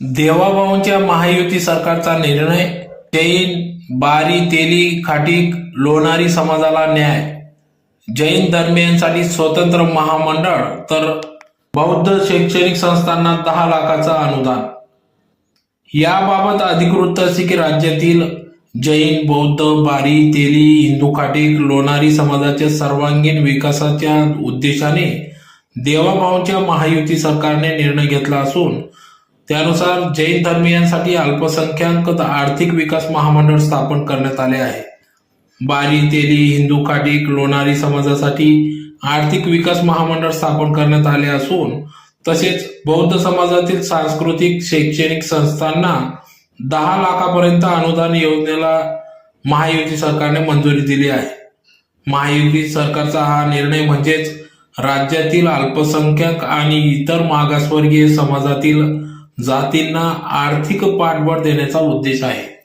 देवाभाऊंच्या महायुती सरकारचा निर्णय जैन बारी तेली खाटीक लोणारी समाजाला न्याय. जैन धर्मियांसाठी स्वतंत्र महामंडळ तर बौद्ध शैक्षणिक संस्थांना दहा लाखाचं अनुदान. याबाबत अधिकृत असे की राज्यातील जैन बौद्ध बारी तेली हिंदू खाटीक लोणारी समाजाच्या सर्वांगीण विकासाच्या उद्देशाने देवाभाऊंच्या महायुती सरकारने निर्णय घेतला असून त्यानुसार जैन धर्मियांसाठी अल्पसंख्याक आर्थिक विकास महामंडळ स्थापन करण्यात आले आहे. बारी तेली हिंदू काटिक लोणारी समाजासाठी आर्थिक विकास महामंडळ स्थापन करण्यात आले असून तसेच बौद्ध समाजातील सांस्कृतिक शैक्षणिक संस्थांना दहा लाखापर्यंत अनुदान योजनेला महायुती सरकारने मंजुरी दिली आहे. महायुती सरकारचा हा निर्णय म्हणजेच राज्यातील अल्पसंख्याक आणि इतर मागासवर्गीय समाजातील जातींना आर्थिक पाठबळ देण्याचा उद्देश आहे.